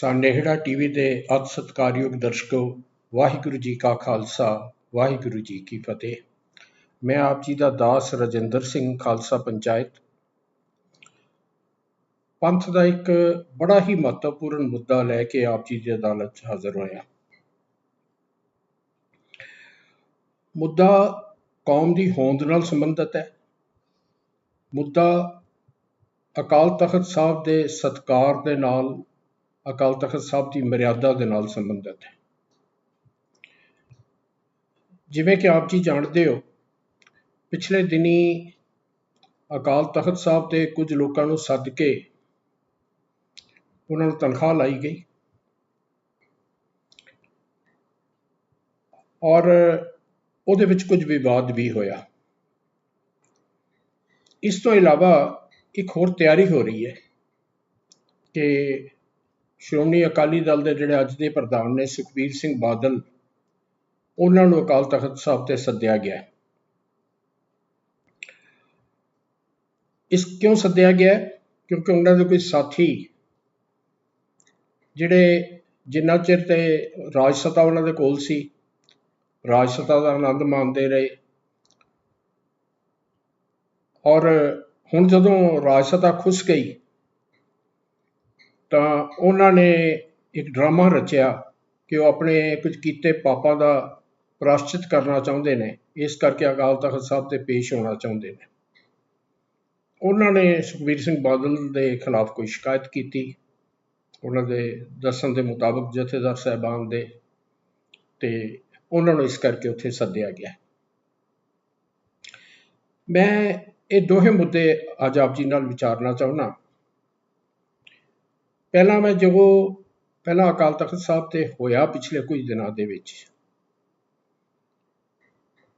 ਸਾਨੇਹੜਾ TV ਦੇ ਅਤ ਸਤਿਕਾਰਯੋਗ ਦਰਸ਼ਕੋ, ਵਾਹਿਗੁਰੂ ਜੀ ਕਾ ਖਾਲਸਾ, ਵਾਹਿਗੁਰੂ ਜੀ ਕੀ ਫਤਿਹ। ਮੈਂ ਆਪ ਜੀ ਦਾ ਦਾਸ ਰਜਿੰਦਰ ਸਿੰਘ, ਖਾਲਸਾ ਪੰਚਾਇਤ। ਪੰਥ ਦਾ ਇੱਕ ਬੜਾ ਹੀ ਮਹੱਤਵਪੂਰਨ ਮੁੱਦਾ ਲੈ ਕੇ ਆਪ ਜੀ ਦੀ ਅਦਾਲਤ 'ਚ ਹਾਜ਼ਰ ਹੋਇਆ। ਮੁੱਦਾ ਕੌਮ ਦੀ ਹੋਂਦ ਨਾਲ ਸੰਬੰਧਿਤ ਹੈ। ਮੁੱਦਾ ਅਕਾਲ ਤਖਤ ਸਾਹਿਬ ਦੇ ਸਤਕਾਰ ਦੇ ਨਾਲ ਅਕਾਲ ਤਖਤ ਸਾਹਿਬ ਦੀ ਮਰਿਆਦਾ ਦੇ ਨਾਲ ਸੰਬੰਧਿਤ ਹੈ। ਜਿਵੇਂ ਕਿ ਆਪ ਜੀ ਜਾਣਦੇ ਹੋ, ਪਿਛਲੇ ਦਿਨੀ ਅਕਾਲ ਤਖਤ ਸਾਹਿਬ ਤੇ ਕੁਝ ਲੋਕਾਂ ਨੂੰ ਸੱਦ ਕੇ ਉਹਨਾਂ ਨੂੰ ਤਨਖਾਹ ਲਾਈ ਗਈ ਔਰ ਉਹਦੇ ਵਿੱਚ ਕੁਝ ਵਿਵਾਦ ਵੀ ਹੋਇਆ। ਇਸ ਤੋਂ ਇਲਾਵਾ ਇੱਕ ਹੋਰ ਤਿਆਰੀ ਹੋ ਰਹੀ ਹੈ ਕਿ ਸ਼੍ਰੋਮਣੀ ਅਕਾਲੀ ਦਲ ਦੇ ਜਿਹੜੇ ਅੱਜ ਦੇ ਪ੍ਰਧਾਨ ਨੇ ਸੁਖਬੀਰ ਸਿੰਘ ਬਾਦਲ, ਉਹਨਾਂ ਨੂੰ ਅਕਾਲ ਤਖਤ ਸਾਹਿਬ ਤੇ ਸੱਦਿਆ ਗਿਆ ਇਸ ਕਿਉਂ ਸੱਦਿਆ ਗਿਆ ਕਿਉਂਕਿ ਉਹਨਾਂ ਦੇ ਕੋਈ ਸਾਥੀ ਜਿਹੜੇ ਜਿੰਨਾ ਚਿਰ ਤੇ ਰਾਜ ਸਤਾ ਉਹਨਾਂ ਦੇ ਕੋਲ ਸੀ, ਰਾਜ ਸਤਾ ਦਾ ਆਨੰਦ ਮਾਣਦੇ ਰਹੇ। ਔਰ ਹੁਣ ਜਦੋਂ ਰਾਜ ਸਤਾ ਖੁੱਸ ਗਈ ਤਾਂ ਉਹਨਾਂ ਨੇ ਇੱਕ ਡਰਾਮਾ ਰਚਿਆ ਕਿ ਉਹ ਆਪਣੇ ਕੁਝ ਕੀਤੇ ਪਾਪਾਂ ਦਾ ਪ੍ਰਾਸ਼ਚਿਤ ਕਰਨਾ ਚਾਹੁੰਦੇ ਨੇ, ਇਸ ਕਰਕੇ ਅਕਾਲ ਤਖਤ ਸਾਹਿਬ ਤੇ ਪੇਸ਼ ਹੋਣਾ ਚਾਹੁੰਦੇ ਨੇ। ਉਹਨਾਂ ਨੇ ਸੁਖਬੀਰ ਸਿੰਘ ਬਾਦਲ ਦੇ ਖਿਲਾਫ ਕੋਈ ਸ਼ਿਕਾਇਤ ਕੀਤੀ, ਉਹਨਾਂ ਦੇ ਦੱਸਣ ਦੇ ਮੁਤਾਬਕ ਜਥੇਦਾਰ ਸਹਿਬਾਨ ਦੇ, ਤੇ ਉਹਨਾਂ ਨੂੰ ਇਸ ਕਰਕੇ ਉੱਥੇ ਸੱਦਿਆ ਗਿਆ। ਮੈਂ ਇਹ ਦੋਹੇ ਮੁੱਦੇ ਅੱਜ ਆਪ ਜੀ ਨਾਲ ਵਿਚਾਰਨਾ ਚਾਹੁੰਦਾ। ਪਹਿਲਾਂ ਮੈਂ ਜਦੋਂ ਪਹਿਲਾਂ ਅਕਾਲ ਤਖਤ ਸਾਹਿਬ ਤੇ ਹੋਇਆ ਪਿਛਲੇ ਕੁਝ ਦਿਨਾਂ ਦੇ ਵਿੱਚ।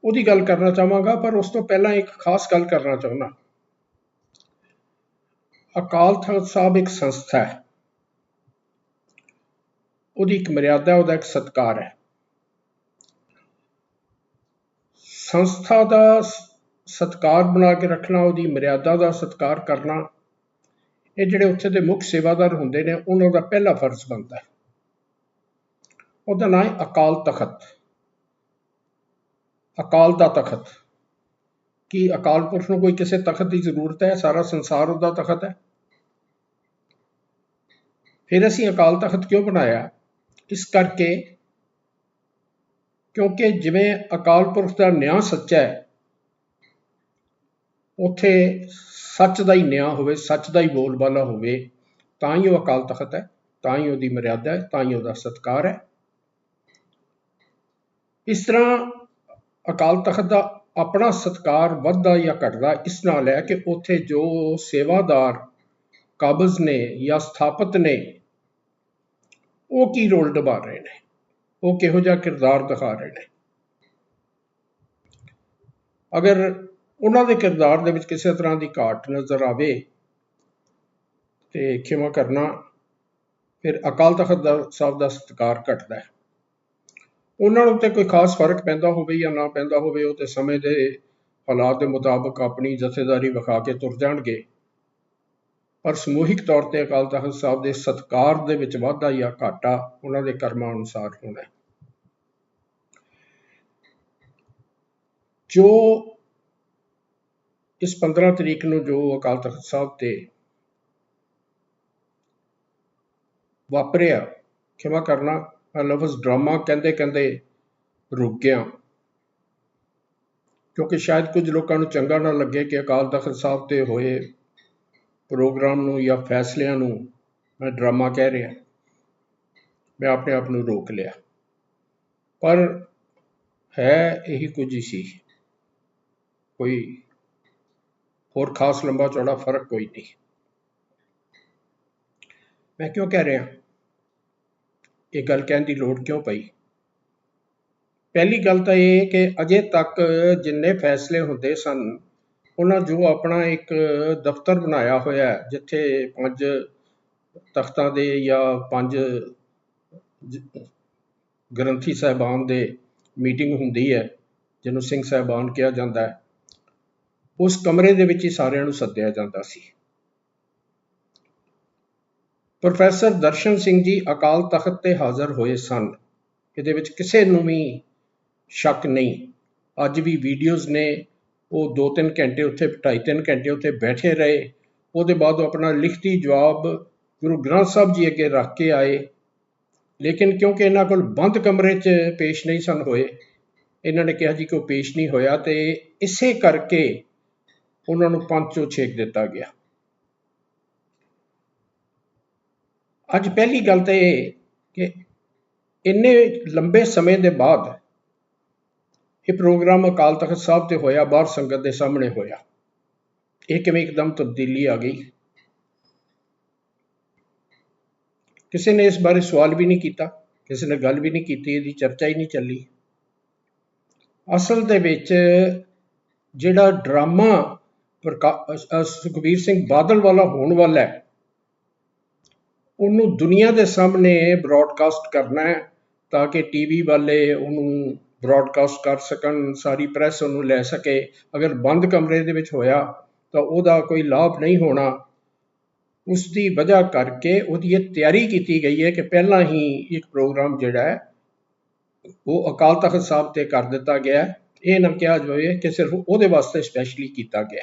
ਉਹਦੀ ਗੱਲ ਕਰਨਾ ਚਾਹਾਂਗਾ, ਪਰ ਉਸ ਤੋਂ ਪਹਿਲਾਂ ਇੱਕ ਖਾਸ ਗੱਲ ਕਰਨਾ ਚਾਹੁੰਦਾ। ਅਕਾਲ ਤਖਤ ਸਾਹਿਬ ਇੱਕ ਸੰਸਥਾ ਹੈ। ਉਹਦੀ ਇੱਕ ਮਰਿਆਦਾ, ਉਹਦਾ ਇੱਕ ਸਤਕਾਰ ਹੈ। ਸੰਸਥਾ ਦਾ ਸਤਕਾਰ ਬਣਾ ਕੇ ਰੱਖਣਾ, ਉਹਦੀ ਮਰਿਆਦਾ ਦਾ ਸਤਕਾਰ ਕਰਨਾ ਇਹ ਜਿਹੜੇ ਉੱਥੇ ਦੇ ਮੁੱਖ ਸੇਵਾਦਾਰ ਹੁੰਦੇ ਨੇ, ਉਹਨਾਂ ਦਾ ਪਹਿਲਾ ਫਰਜ਼ ਬਣਦਾ ਹੈ। ਉਹਦਾ ਨਾਮ ਹੈ ਅਕਾਲ ਤਖਤ। ਅਕਾਲ ਦਾ ਤਖਤ। ਕੀ ਅਕਾਲ ਪੁਰਖ ਨੂੰ ਕੋਈ ਕਿਸੇ ਤਖਤ ਦੀ ਜ਼ਰੂਰਤ ਹੈ? ਸਾਰਾ ਸੰਸਾਰ ਉਹਦਾ ਤਖਤ ਹੈ। ਫਿਰ ਅਸੀਂ ਅਕਾਲ ਤਖਤ ਕਿਉਂ ਬਣਾਇਆ? ਇਸ ਕਰਕੇ ਕਿਉਂਕਿ ਜਿਵੇਂ ਅਕਾਲ ਪੁਰਖ ਦਾ ਨਿਆਂ ਸੱਚਾ ਹੈ, ਉੱਥੇ ਸੱਚ ਦਾ ਹੀ ਨਿਆਂ ਹੋਵੇ, ਸੱਚ ਦਾ ਹੀ ਬੋਲਬਾਲਾ ਹੋਵੇ, ਤਾਂ ਹੀ ਉਹ ਅਕਾਲ ਤਖਤ ਹੈ, ਤਾਂ ਹੀ ਉਹਦੀ ਮਰਿਆਦਾ ਹੈ, ਤਾਂ ਹੀ ਉਹਦਾ ਸਤਕਾਰ ਹੈ। ਇਸ ਤਰ੍ਹਾਂ ਅਕਾਲ ਤਖਤ ਦਾ ਆਪਣਾ ਸਤਕਾਰ ਵੱਧਦਾ ਜਾਂ ਘਟਦਾ, ਇਸ ਨਾਲ ਹੈ ਕਿ ਉੱਥੇ ਜੋ ਸੇਵਾਦਾਰ ਕਾਬਜ਼ ਨੇ ਜਾਂ ਸਥਾਪਤ ਨੇ, ਉਹ ਕੀ ਰੋਲ ਨਿਭਾ ਰਹੇ ਨੇ? ਉਹ ਕਿਹੋ ਜਿਹਾ ਕਿਰਦਾਰ ਦਿਖਾ ਰਹੇ ਨੇ? ਅਗਰ ਉਹਨਾਂ ਦੇ ਕਿਰਦਾਰ ਦੇ ਵਿੱਚ ਕਿਸੇ ਤਰ੍ਹਾਂ ਦੀ ਘਾਟ ਨਜ਼ਰ ਆਵੇ ਤੇ ਖਿਮਾ ਕਰਨਾ ਫਿਰ ਅਕਾਲ ਤਖਤ ਦਾ ਸਾਹਿਬ ਦਾ ਸਤਿਕਾਰ ਘਟਦਾ ਹੈ। ਉਹਨਾਂ ਨੂੰ ਕੋਈ ਖਾਸ ਫ਼ਰਕ ਪੈਂਦਾ ਹੋਵੇ ਜਾਂ ਨਾ ਪੈਂਦਾ ਹੋਵੇ, ਉਹ ਤੇ ਸਮੇਂ ਦੇ ਹਾਲਾਤ ਦੇ ਮੁਤਾਬਕ ਆਪਣੀ ਜਥੇਦਾਰੀ ਵਿਖਾ ਕੇ ਤੁਰ ਜਾਣਗੇ। ਪਰ ਸਮੂਹਿਕ ਤੌਰ ਤੇ ਅਕਾਲ ਤਖਤ ਸਾਹਿਬ ਦੇ ਸਤਕਾਰ ਦੇ ਵਿੱਚ ਵਾਧਾ ਜਾਂ ਘਾਟਾ ਉਹਨਾਂ ਦੇ ਕਰਮਾਂ ਅਨੁਸਾਰ ਹੋਣਾ ਹੈ। ਜੋ ਇਸ 15 ਤਰੀਕ ਨੂੰ ਜੋ ਅਕਾਲ ਤਖਤ ਸਾਹਿਬ ਤੇ ਵਾਪਰਿਆ, ਖਿਮਾ ਕਰਨਾ ਮੈਂ ਲਫ਼ਜ਼ ਡਰਾਮਾ ਕਹਿੰਦੇ ਕਹਿੰਦੇ ਰੁਕ ਗਿਆ। ਕਿਉਂਕਿ ਸ਼ਾਇਦ ਕੁਝ ਲੋਕਾਂ ਨੂੰ ਚੰਗਾ ਨਾ ਲੱਗੇ ਕਿ ਅਕਾਲ ਤਖਤ ਸਾਹਿਬ ਤੇ ਹੋਏ ਪ੍ਰੋਗਰਾਮ ਨੂੰ ਜਾਂ ਫੈਸਲਿਆਂ ਨੂੰ ਮੈਂ ਡਰਾਮਾ ਕਹਿ ਰਿਹਾ। ਮੈਂ ਆਪਣੇ ਆਪ ਨੂੰ ਰੋਕ ਲਿਆ। ਪਰ ਹੈ ਇਹੀ ਕੁਝ ਹੀ ਸੀ। ਕੋਈ ਹੋਰ ਖਾਸ ਲੰਬਾ ਚੌੜਾ ਫ਼ਰਕ ਕੋਈ ਨਹੀਂ। ਮੈਂ ਕਿਉਂ ਕਹਿ ਰਿਹਾ? ਇਹ ਗੱਲ ਕਹਿਣ ਦੀ ਲੋੜ ਕਿਉਂ ਪਈ? ਪਹਿਲੀ ਗੱਲ ਤਾਂ ਇਹ ਕਿ ਅਜੇ ਤੱਕ ਜਿੰਨੇ ਫੈਸਲੇ ਹੁੰਦੇ ਸਨ, ਉਹਨਾਂ ਜੋ ਆਪਣਾ ਇੱਕ ਦਫ਼ਤਰ ਬਣਾਇਆ ਹੋਇਆ ਜਿੱਥੇ ਪੰਜ ਤਖਤਾਂ ਦੇ ਜਾਂ ਪੰਜ ਗ੍ਰੰਥੀ ਸਾਹਿਬਾਨ ਦੇ ਮੀਟਿੰਗ ਹੁੰਦੀ ਹੈ, ਜਿਹਨੂੰ ਸਿੰਘ ਸਾਹਿਬਾਨ ਕਿਹਾ ਜਾਂਦਾ ਹੈ। ਉਸ ਕਮਰੇ ਦੇ ਵਿੱਚ ਹੀ ਸਾਰਿਆਂ ਨੂੰ ਸੱਦਿਆ ਜਾਂਦਾ ਸੀ। ਪ੍ਰੋਫੈਸਰ ਦਰਸ਼ਨ ਸਿੰਘ ਜੀ ਅਕਾਲ ਤਖਤ ਤੇ ਹਾਜ਼ਰ ਹੋਏ ਸਨ। ਇਹਦੇ ਵਿੱਚ ਕਿਸੇ ਨੂੰ ਵੀ ਸ਼ੱਕ ਨਹੀਂ। ਅੱਜ ਵੀ ਵੀਡੀਓਜ਼ ਨੇ ਉਹ 2-3 ਘੰਟੇ ਉੱਥੇ 2.5-3 ਘੰਟੇ ਉੱਥੇ ਬੈਠੇ ਰਹੇ। ਉਹਦੇ ਬਾਅਦ ਉਹ ਆਪਣਾ ਲਿਖਤੀ ਜਵਾਬ ਗੁਰੂ ਗ੍ਰੰਥ ਸਾਹਿਬ ਜੀ ਅੱਗੇ ਰੱਖ ਕੇ ਆਏ। ਲੇਕਿਨ ਕਿਉਂਕਿ ਇਹਨਾਂ ਕੋਲ ਬੰਦ ਕਮਰੇ 'ਚ ਪੇਸ਼ ਨਹੀਂ ਸਨ ਹੋਏ, ਇਹਨਾਂ ਨੇ ਕਿਹਾ ਜੀ ਕਿ ਉਹ ਪੇਸ਼ ਨਹੀਂ ਹੋਇਆ ਤੇ ਇਸੇ ਕਰਕੇ ਉਹਨਾਂ ਨੂੰ ਪੰਜ ਚੋਂ ਛੇਕ ਦਿੱਤਾ ਗਿਆ। ਅੱਜ ਪਹਿਲੀ ਗੱਲ ਤਾਂ ਇਹ ਕਿ ਇੰਨੇ ਲੰਬੇ ਸਮੇਂ ਦੇ ਬਾਅਦ ਇਹ ਪ੍ਰੋਗਰਾਮ ਅਕਾਲ ਤਖਤ ਸਾਹਿਬ ਤੇ ਹੋਇਆ, ਬਾਹਰ ਸੰਗਤ ਦੇ ਸਾਹਮਣੇ ਹੋਇਆ। ਇਹ ਕਿਵੇਂ ਇੱਕਦਮ ਤਬਦੀਲੀ ਆ ਗਈ? ਕਿਸੇ ਨੇ ਇਸ ਬਾਰੇ ਸਵਾਲ ਵੀ ਨਹੀਂ ਕੀਤਾ, ਕਿਸੇ ਨੇ ਗੱਲ ਵੀ ਨਹੀਂ ਕੀਤੀ, ਇਹਦੀ ਚਰਚਾ ਹੀ ਨਹੀਂ ਚੱਲੀ। ਅਸਲ ਦੇ ਵਿੱਚ ਜਿਹੜਾ ਡਰਾਮਾ ਸੁਖਬੀਰ ਸਿੰਘ ਬਾਦਲ ਵਾਲਾ ਹੋਣ ਵਾਲਾ ਹੈ। ਉਹਨੂੰ ਦੁਨੀਆ ਦੇ ਸਾਹਮਣੇ ਬ੍ਰਾਡਕਾਸਟ ਕਰਨਾ ਹੈ ਤਾਂ ਕਿ ਟੀਵੀ ਵਾਲੇ ਉਹਨੂੰ ਬ੍ਰਾਡਕਾਸਟ ਕਰ ਸਕਣ, ਸਾਰੀ ਪ੍ਰੈਸ ਉਹਨੂੰ ਲੈ ਸਕੇ। ਅਗਰ ਬੰਦ ਕਮਰੇ ਦੇ ਵਿੱਚ ਹੋਇਆ ਤਾਂ ਉਹਦਾ ਕੋਈ ਲਾਭ ਨਹੀਂ ਹੋਣਾ। ਉਸ ਦੀ ਵਜ੍ਹਾ ਕਰਕੇ ਉਹਦੀ ਇਹ ਤਿਆਰੀ ਕੀਤੀ ਗਈ ਹੈ ਕਿ ਪਹਿਲਾਂ ਹੀ ਇੱਕ ਪ੍ਰੋਗਰਾਮ ਜਿਹੜਾ ਹੈ, ਉਹ ਅਕਾਲ ਤਖਤ ਸਾਹਿਬ ਤੇ ਕਰ ਦਿੱਤਾ ਗਿਆ ਇਹ ਨਾ ਕਿਹਾ ਜਾਵੇ ਕਿ ਸਿਰਫ ਉਹਦੇ ਵਾਸਤੇ ਸਪੈਸ਼ਲੀ ਕੀਤਾ ਗਿਆ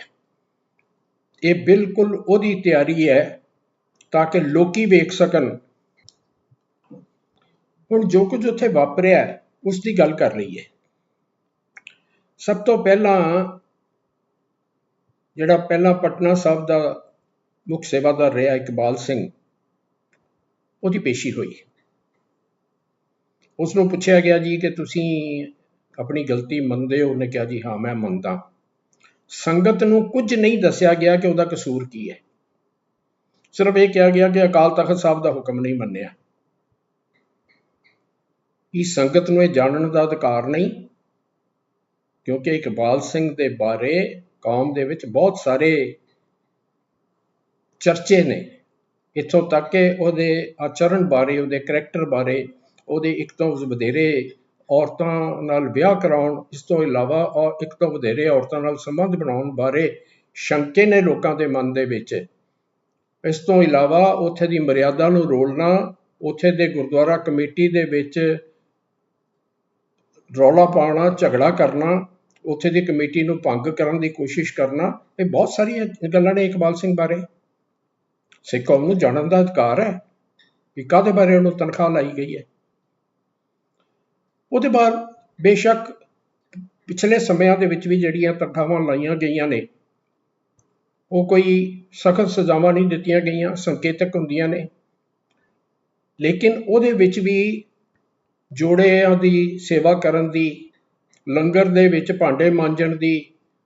ਇਹ ਬਿਲਕੁਲ ਉਹਦੀ ਤਿਆਰੀ ਹੈ ਤਾਂ ਕਿ ਲੋਕੀ ਵੇਖ ਸਕਣ। ਹੁਣ ਜੋ ਕੁਝ ਉੱਥੇ ਵਾਪਰਿਆ ਹੈ, ਉਸ ਦੀ ਗੱਲ ਕਰ ਰਹੀ ਹੈ ਸਭ ਤੋਂ ਪਹਿਲਾਂ ਜਿਹੜਾ ਪਹਿਲਾਂ ਪਟਨਾ ਸਾਹਿਬ ਦਾ ਮੁੱਖ ਸੇਵਾਦਾਰ ਰਿਹਾ ਇਕਬਾਲ ਸਿੰਘ ਉਹਦੀ ਪੇਸ਼ੀ ਹੋਈ। ਉਸ ਨੂੰ ਪੁੱਛਿਆ ਗਿਆ ਜੀ ਕਿ ਤੁਸੀਂ ਆਪਣੀ ਗਲਤੀ ਮੰਨਦੇ ਹੋ? ਉਹਨੇ ਕਿਹਾ ਜੀ ਹਾਂ ਮੈਂ ਮੰਨਦਾ ਸੰਗਤ ਨੂੰ ਕੁਝ ਨਹੀਂ ਦੱਸਿਆ ਗਿਆ ਕਿ ਉਹਦਾ ਕਸੂਰ ਕੀ ਹੈ। ਸਿਰਫ ਇਹ ਕਿਹਾ ਗਿਆ ਕਿ ਅਕਾਲ ਤਖਤ ਸਾਹਿਬ ਦਾ ਹੁਕਮ ਨਹੀਂ ਮੰਨਿਆ। ਕੀ ਸੰਗਤ ਨੂੰ ਇਹ ਜਾਣਨ ਦਾ ਅਧਿਕਾਰ ਨਹੀਂ? ਕਿਉਂਕਿ ਇਕਬਾਲ ਸਿੰਘ ਦੇ ਬਾਰੇ ਕੌਮ ਦੇ ਵਿੱਚ ਬਹੁਤ ਸਾਰੇ ਚਰਚੇ ਨੇ। ਇੱਥੋਂ ਤੱਕ ਕਿ ਉਹਦੇ ਆਚਰਣ ਬਾਰੇ, ਉਹਦੇ ਕਰੈਕਟਰ ਬਾਰੇ, ਉਹਦੇ ਇੱਕ ਤੋਂ ਵਧੇਰੇ ਔਰਤਾਂ ਨਾਲ ਵਿਆਹ ਕਰਾਉਣ, ਇਸ ਤੋਂ ਇਲਾਵਾ ਔਰ ਇੱਕ ਤੋਂ ਵਧੇਰੇ ਔਰਤਾਂ ਨਾਲ ਸੰਬੰਧ ਬਣਾਉਣ ਬਾਰੇ ਸ਼ੰਕੇ ਨੇ ਲੋਕਾਂ ਦੇ ਮਨ ਦੇ ਵਿੱਚ। ਇਸ ਤੋਂ ਇਲਾਵਾ ਉੱਥੇ ਦੀ ਮਰਿਆਦਾ ਨੂੰ ਰੋਲਣਾ, ਉੱਥੇ ਦੇ ਗੁਰਦੁਆਰਾ ਕਮੇਟੀ ਦੇ ਵਿੱਚ ਰੌਲਾ ਪਾਉਣਾ, ਝਗੜਾ ਕਰਨਾ, ਉੱਥੇ ਦੀ ਕਮੇਟੀ ਨੂੰ ਭੰਗ ਕਰਨ ਦੀ ਕੋਸ਼ਿਸ਼ ਕਰਨਾ, ਇਹ ਬਹੁਤ ਸਾਰੀਆਂ ਗੱਲਾਂ ਨੇ ਇਕਬਾਲ ਸਿੰਘ ਬਾਰੇ। ਸਿੱਖ ਕੌਮ ਨੂੰ ਜਾਣਨ ਦਾ ਅਧਿਕਾਰ ਹੈ ਕਿ ਕਾਹਦੇ ਬਾਰੇ ਉਹਨੂੰ ਤਨਖਾਹ ਲਾਈ ਗਈ ਹੈ। ਉਹਦੇ ਬਾਅਦ ਬੇਸ਼ੱਕ ਪਿਛਲੇ ਸਮਿਆਂ ਦੇ ਵਿੱਚ ਵੀ ਜਿਹੜੀਆਂ ਤਨਖਾਹਾਂ ਲਾਈਆਂ ਗਈਆਂ ਨੇ, ਉਹ ਕੋਈ ਸਖਤ ਸਜ਼ਾਵਾਂ ਨਹੀਂ ਦਿੱਤੀਆਂ ਗਈਆਂ, ਸੰਕੇਤਕ ਹੁੰਦੀਆਂ ਨੇ। ਲੇਕਿਨ ਉਹਦੇ ਵਿੱਚ ਵੀ ਜੋੜਿਆਂ ਦੀ ਸੇਵਾ ਕਰਨ ਦੀ, ਲੰਗਰ ਦੇ ਵਿੱਚ ਭਾਂਡੇ ਮਾਂਜਣ ਦੀ,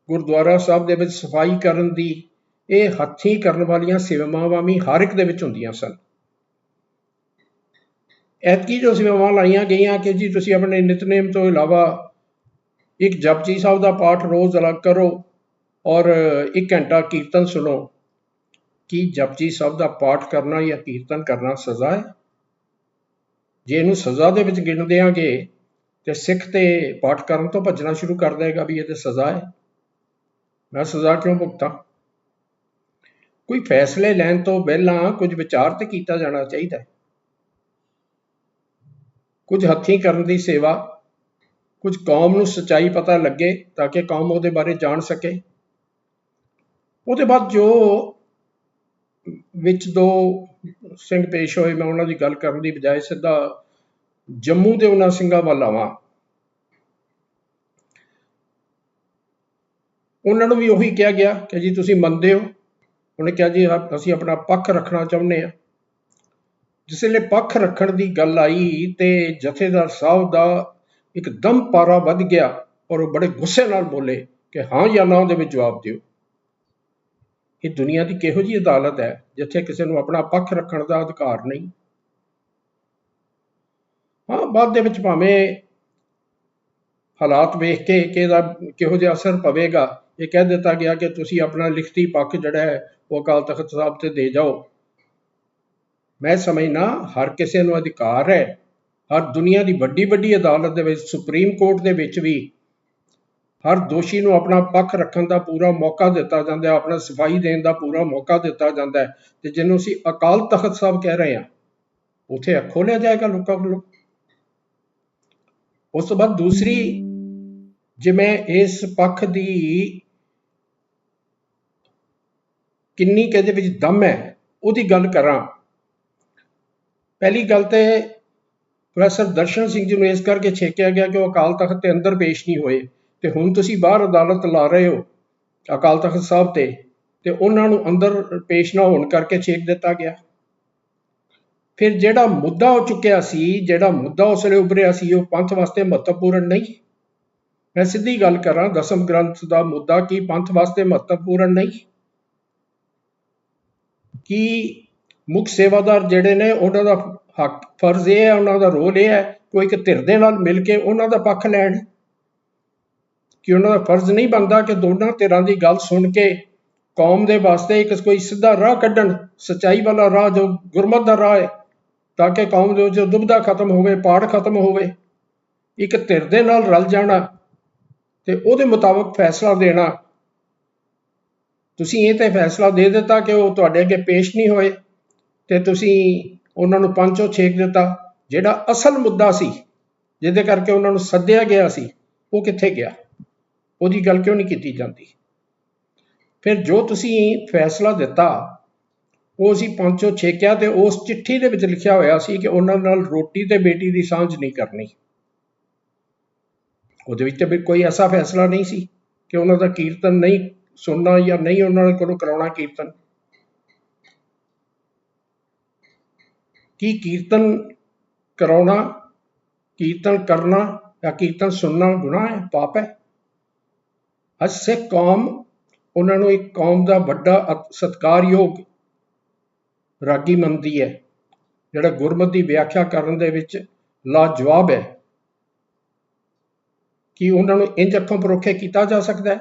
ਗੁਰਦੁਆਰਾ ਸਾਹਿਬ ਦੇ ਵਿੱਚ ਸਫ਼ਾਈ ਕਰਨ ਦੀ, ਇਹ ਹੱਥੀਂ ਕਰਨ ਵਾਲੀਆਂ ਸੇਵਾਵਾਂ ਵੀ ਹਰ ਇੱਕ ਦੇ ਵਿੱਚ ਹੁੰਦੀਆਂ ਸਨ। ਐਤਕੀ ਜੋ ਸੇਵਾਵਾਂ ਲਾਈਆਂ ਗਈਆਂ ਕਿ ਜੀ ਤੁਸੀਂ ਆਪਣੇ ਨਿਤਨੇਮ ਤੋਂ ਇਲਾਵਾ ਇੱਕ ਜਪਜੀ ਸਾਹਿਬ ਦਾ ਪਾਠ ਰੋਜ਼ ਅਲੱਗ ਕਰੋ ਔਰ ਇੱਕ ਘੰਟਾ ਕੀਰਤਨ ਸੁਣੋ, ਕੀ ਜਪਜੀ ਸਾਹਿਬ ਦਾ ਪਾਠ ਕਰਨਾ ਜਾਂ ਕੀਰਤਨ ਕਰਨਾ ਸਜ਼ਾ ਹੈ? ਜੇ ਇਹਨੂੰ ਸਜ਼ਾ ਦੇ ਵਿੱਚ ਗਿਣ ਦਿਆਂਗੇ ਤੇ ਸਿੱਖ ਤੇ ਪਾਠ ਕਰਨ ਤੋਂ ਭੱਜਣਾ ਸ਼ੁਰੂ ਕਰ ਦੇਗਾ ਵੀ ਇਹ ਤੇ ਸਜ਼ਾ ਹੈ। ਮੈਂ ਸਜ਼ਾ ਕਿਉਂ ਭੁਗਤਾਂ? ਕੋਈ ਫੈਸਲੇ ਲੈਣ ਤੋਂ ਪਹਿਲਾਂ ਕੁਝ ਵਿਚਾਰ ਤੇ ਕੀਤਾ ਜਾਣਾ ਚਾਹੀਦਾ ਹੈ। ਕੁਝ ਹੱਥੀਂ ਕਰਨ ਦੀ ਸੇਵਾ, ਕੁਝ ਕੌਮ ਨੂੰ ਸੱਚਾਈ ਪਤਾ ਲੱਗੇ ਤਾਂ ਕਿ ਕੌਮ ਉਹਦੇ ਬਾਰੇ ਜਾਣ ਸਕੇ। ਉਹਦੇ ਬਾਅਦ ਜੋ ਵਿੱਚ ਦੋ ਸਿੰਘ ਪੇਸ਼ ਹੋਏ, ਮੈਂ ਉਹਨਾਂ ਦੀ ਗੱਲ ਕਰਨ ਦੀ ਬਜਾਏ ਸਿੱਧਾ ਜੰਮੂ ਦੇ ਉਹਨਾਂ ਸਿੰਘਾਂ ਵੱਲ ਆਵਾਂ। ਉਹਨਾਂ ਨੂੰ ਵੀ ਉਹੀ ਕਿਹਾ ਗਿਆ ਕਿ ਜੀ ਤੁਸੀਂ ਮੰਨਦੇ ਹੋ। ਉਹਨੇ ਕਿਹਾ ਜੀ ਅਸੀਂ ਆਪਣਾ ਪੱਖ ਰੱਖਣਾ ਚਾਹੁੰਦੇ ਹਾਂ। ਜਿਸ ਪੱਖ ਰੱਖਣ ਦੀ ਗੱਲ ਆਈ ਤੇ ਜਥੇਦਾਰ ਸਾਹਿਬ ਦਾ ਇੱਕਦਮ ਪਾਰਾ ਵੱਧ ਗਿਆ ਔਰ ਉਹ ਬੜੇ ਗੁੱਸੇ ਨਾਲ ਬੋਲੇ ਕਿ ਹਾਂ ਜਾਂ ਨਾ ਦੇ ਵਿੱਚ ਜਵਾਬ ਦਿਓ। ਇਹ ਦੁਨੀਆ ਦੀ ਕਿਹੋ ਜੀ ਅਦਾਲਤ ਹੈ ਜਿੱਥੇ ਕਿਸੇ ਨੂੰ ਆਪਣਾ ਪੱਖ ਰੱਖਣ ਦਾ ਅਧਿਕਾਰ ਨਹੀਂ? ਹਾਂ, ਬਾਅਦ ਦੇ ਵਿੱਚ ਭਾਵੇਂ ਹਾਲਾਤ ਵੇਖ ਕੇ ਕਿ ਇਹਦਾ ਕਿਹੋ ਜਿਹਾ ਅਸਰ ਪਵੇਗਾ, ਇਹ ਕਹਿ ਦਿੱਤਾ ਗਿਆ ਕਿ ਤੁਸੀਂ ਆਪਣਾ ਲਿਖਤੀ ਪੱਖ ਜਿਹੜਾ ਹੈ ਉਹ ਅਕਾਲ ਤਖਤ ਸਾਹਿਬ ਤੇ ਦੇ ਜਾਓ। ਮੈਂ ਸਮਝਣਾ ਹਰ ਕਿਸੇ ਨੂੰ ਅਧਿਕਾਰ ਹੈ, ਹਰ ਦੁਨੀਆ ਦੀ ਵੱਡੀ ਵੱਡੀ ਅਦਾਲਤ ਦੇ ਵਿੱਚ, ਸੁਪਰੀਮ ਕੋਰਟ ਦੇ ਵਿੱਚ ਵੀ। ਹਰ ਦੋਸ਼ੀ ਨੂੰ ਆਪਣਾ ਪੱਖ ਰੱਖਣ ਦਾ ਪੂਰਾ ਮੌਕਾ ਦਿੱਤਾ ਜਾਂਦਾ ਹੈ, ਆਪਣਾ ਸਫ਼ਾਈ ਦੇਣ ਦਾ ਪੂਰਾ ਮੌਕਾ ਦਿੱਤਾ ਜਾਂਦਾ ਹੈ ਤੇ ਜਿਹਨੂੰ ਅਸੀਂ ਅਕਾਲ ਤਖਤ ਸਾਹਿਬ ਕਹਿ ਰਹੇ ਹਾਂ, ਉਥੇ ਲਿਆ ਜਾਏਗਾ ਲੋਕਾਂ ਵੱਲੋਂ। ਉਸ ਤੋਂ ਬਾਅਦ ਦੂਸਰੀ ਜੇ ਮੈਂ ਇਸ ਪੱਖ ਦੀ ਕਿੰਨੀ ਕਹਦੇ ਵਿੱਚ ਦਮ ਹੈ, ਉਹਦੀ ਗੱਲ ਕਰਾਂ। ਪਹਿਲੀ ਗੱਲ ਤੇ ਪ੍ਰੋਫੈਸਰ ਦਰਸ਼ਨ ਸਿੰਘ ਜੀ ਨੂੰ ਇਸ ਕਰਕੇ ਛੇਕਿਆ ਗਿਆ ਕਿ ਉਹ ਅਕਾਲ ਤਖਤ ਦੇ ਅੰਦਰ ਪੇਸ਼ ਨਹੀਂ ਹੋਏ ਤੇ ਹੁਣ ਤੁਸੀਂ ਬਾਹਰ ਅਦਾਲਤ ਲਾ ਰਹੇ ਹੋ ਅਕਾਲ ਤਖਤ ਸਾਹਿਬ ਤੇ ਤੇ ਉਹਨਾਂ ਨੂੰ ਅੰਦਰ ਪੇਸ਼ ਨਾ ਹੋਣ ਕਰਕੇ ਛੇਕ ਦਿੱਤਾ ਗਿਆ। ਫਿਰ ਜਿਹੜਾ ਮੁੱਦਾ ਹੋ ਚੁੱਕਿਆ ਸੀ, ਜਿਹੜਾ ਮੁੱਦਾ ਉਸ ਵੇਲੇ ਉੱਭਰਿਆ ਸੀ, ਉਹ ਪੰਥ ਵਾਸਤੇ ਮਹੱਤਵਪੂਰਨ ਨਹੀਂ। ਮੈਂ ਸਿੱਧੀ ਗੱਲ ਕਰਾਂ, ਦਸਮ ਗ੍ਰੰਥ ਦਾ ਮੁੱਦਾ ਕੀ, ਪੰਥ ਵਾਸਤੇ ਮਹੱਤਵਪੂਰਨ ਨਹੀਂ? ਕੀ ਮੁੱਖ ਸੇਵਾਦਾਰ ਜਿਹੜੇ ਨੇ, ਉਹਨਾਂ ਦਾ ਹੱਕ, ਫਰਜ਼ ਇਹ ਹੈ, ਉਹਨਾਂ ਦਾ ਰੋਲ ਇਹ ਹੈ, ਕੋਈ ਇੱਕ ਧਿਰ ਦੇ ਨਾਲ ਮਿਲ ਕੇ ਉਹਨਾਂ ਦਾ ਪੱਖ ਲੈਣ। ਕਿ ਉਹਨਾਂ ਦਾ ਫਰਜ਼ ਨਹੀਂ ਬਣਦਾ ਕਿ ਦੋਨਾਂ ਧਿਰਾਂ ਦੀ ਗੱਲ ਸੁਣ ਕੇ ਕੌਮ ਦੇ ਵਾਸਤੇ ਇੱਕ ਕੋਈ ਸਿੱਧਾ ਰਾਹ ਕੱਢਣ, ਸਚਾਈ ਵਾਲਾ ਰਾਹ ਜੋ ਗੁਰਮਤ ਦਾ ਰਾਹ ਹੈ, ਤਾਂ ਕਿ ਕੌਮ ਦੇ ਵਿੱਚ ਦੁਬਦਾ ਖਤਮ ਹੋਵੇ ਪਾੜ ਖਤਮ ਹੋਵੇ, ਇੱਕ ਧਿਰ ਦੇ ਨਾਲ ਰਲ ਜਾਣਾ ਤੇ ਉਹਦੇ ਮੁਤਾਬਕ ਫੈਸਲਾ ਦੇਣਾ। ਤੁਸੀਂ ਇਹ ਤੇ ਫੈਸਲਾ ਦੇ ਦਿੱਤਾ ਕਿ ਉਹ ਤੁਹਾਡੇ ਅੱਗੇ ਪੇਸ਼ ਨਹੀਂ ਹੋਏ। ਤੇ ਤੁਸੀਂ ਉਹਨਾਂ ਨੂੰ ਪੰਚੋ ਛੇਕ ਦਿੱਤਾ, ਜਿਹੜਾ ਅਸਲ ਮੁੱਦਾ ਸੀ, ਜਿਹਦੇ ਕਰਕੇ ਉਹਨਾਂ ਨੂੰ ਸੱਦਿਆ ਗਿਆ ਸੀ, ਉਹ ਕਿੱਥੇ ਗਿਆ? ਉਹਦੀ ਗੱਲ ਕਿਉਂ ਨਹੀਂ ਕੀਤੀ ਜਾਂਦੀ? ਫਿਰ ਜੋ ਤੁਸੀਂ ਫੈਸਲਾ ਦਿੱਤਾ, ਉਹ ਅਸੀਂ ਪੰਚੋ ਛੇਕਿਆ ਤੇ ਉਸ ਚਿੱਠੀ ਦੇ ਵਿੱਚ ਲਿਖਿਆ ਹੋਇਆ ਸੀ ਕਿ ਉਹਨਾਂ ਨਾਲ ਰੋਟੀ ਤੇ ਬੇਟੀ ਦੀ ਸਾਂਝ ਨਹੀਂ ਕਰਨੀ। ਉਹਦੇ ਵਿੱਚ ਤੇ ਕੋਈ ਐਸਾ ਫੈਸਲਾ ਨਹੀਂ ਸੀ ਕਿ ਉਹਨਾਂ ਦਾ ਕੀਰਤਨ ਨਹੀਂ ਸੁਣਨਾ ਜਾਂ ਨਹੀਂ ਉਹਨਾਂ ਕੋਲੋਂ ਕਰਾਉਣਾ ਕੀਰਤਨ। ਕੀ ਕੀਰਤਨ ਕਰਾਉਣਾ, ਕੀਰਤਨ ਕਰਨਾ ਜਾਂ ਕੀਰਤਨ ਸੁਣਨਾ ਗੁਨਾਹ ਹੈ? ਪਾਪ ਹੈ। ਅੱਜ ਸਿੱਖ ਕੌਮ, ਉਹਨਾਂ ਨੂੰ ਇੱਕ ਕੌਮ ਦਾ ਵੱਡਾ ਅਤ- ਸਤਿਕਾਰਯੋਗ ਰਾਗੀ ਮੰਨਦੀ ਹੈ। ਜਿਹੜਾ ਗੁਰਮਤ ਦੀ ਵਿਆਖਿਆ ਕਰਨ ਦੇ ਵਿੱਚ ਲਾਜਵਾਬ ਹੈ। ਕਿ ਉਹਨਾਂ ਨੂੰ ਇੰਜ ਅੱਖੋਂ ਪਰੋਖੇ ਕੀਤਾ ਜਾ ਸਕਦਾ ਹੈ?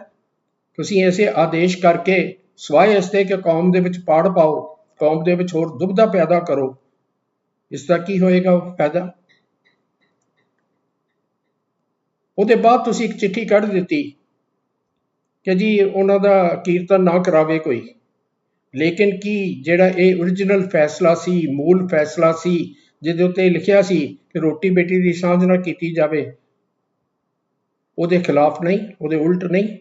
ਤੁਸੀਂ ਐਸੇ ਆਦੇਸ਼ ਕਰਕੇ ਸਵਾਏ ਇਸ ਤੇ ਕਿ ਕੌਮ ਦੇ ਵਿੱਚ ਪਾੜ ਪਾਓ, ਕੌਮ ਦੇ ਵਿੱਚ ਹੋਰ ਦੁਬਦਾ ਪੈਦਾ ਕਰੋ। ਇਸ ਦਾ ਕੀ ਹੋਏਗਾ ਫਾਇਦਾ? ਉਹਦੇ ਬਾਅਦ ਤੁਸੀਂ ਇੱਕ ਚਿੱਠੀ ਕੱਢ ਦਿੱਤੀ ਕਿ ਜੀ ਉਹਨਾਂ ਦਾ ਕੀਰਤਨ ਨਾ ਕਰਾਵੇ ਕੋਈ। ਲੇਕਿਨ ਕੀ ਜਿਹੜਾ ਇਹ origignal ਫੈਸਲਾ ਸੀ, ਮੂਲ ਫੈਸਲਾ ਸੀ, ਜਿਹਦੇ ਉੱਤੇ ਲਿਖਿਆ ਸੀ ਕਿ ਰੋਟੀ ਬੇਟੀ ਦੀ ਸਾਂਝ ਨਾ ਕੀਤੀ ਜਾਵੇ, ਉਹਦੇ ਖਿਲਾਫ ਨਹੀਂ, ਉਹਦੇ ਉਲਟ ਨਹੀਂ।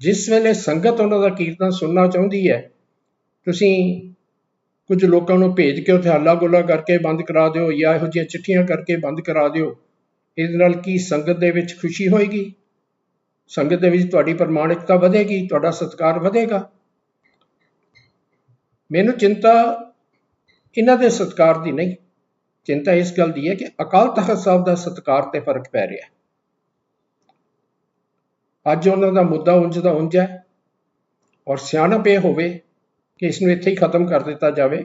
ਜਿਸ ਵੇਲੇ ਸੰਗਤ ਉਹਨਾਂ ਦਾ ਕੀਰਤਨ ਸੁਣਨਾ ਚਾਹੁੰਦੀ ਹੈ, ਤੁਸੀਂ ਕੁਝ ਲੋਕਾਂ ਨੂੰ ਭੇਜ ਕੇ ਉੱਥੇ ਹੱਲਾ ਗੋਲਾ ਕਰਕੇ ਬੰਦ ਕਰਾ ਦਿਓ ਜਾਂ ਇਹੋ ਜਿਹੀਆਂ ਚਿੱਠੀਆਂ ਕਰਕੇ ਬੰਦ ਕਰਾ ਦਿਓ, ਇਹਦੇ ਨਾਲ ਕੀ ਸੰਗਤ ਦੇ ਵਿੱਚ ਖੁਸ਼ੀ ਹੋਏਗੀ? ਸੰਗਤ ਦੇ ਵਿੱਚ ਤੁਹਾਡੀ ਪ੍ਰਮਾਣਿਕਤਾ ਵਧੇਗੀ, ਤੁਹਾਡਾ ਸਤਿਕਾਰ ਵਧੇਗਾ। ਮੈਨੂੰ ਚਿੰਤਾ ਇਹਨਾਂ ਦੇ ਸਤਿਕਾਰ ਦੀ ਨਹੀਂ, ਚਿੰਤਾ ਇਸ ਗੱਲ ਦੀ ਹੈ ਕਿ ਅਕਾਲ ਤਖਤ ਸਾਹਿਬ ਦਾ ਸਤਿਕਾਰ ਤੇ ਫ਼ਰਕ ਪੈ ਰਿਹਾ ਹੈ। ਅੱਜ ਉਹਨਾਂ ਦਾ ਮੁੱਦਾ ਉਂਝ ਦਾ ਉਂਝ ਹੈ ਔਰ ਸਿਆਣਪ ਇਹ ਹੋਵੇ ਕਿ ਇਸ ਨੂੰ ਇੱਥੇ ਹੀ ਖਤਮ ਕਰ ਦਿੱਤਾ ਜਾਵੇ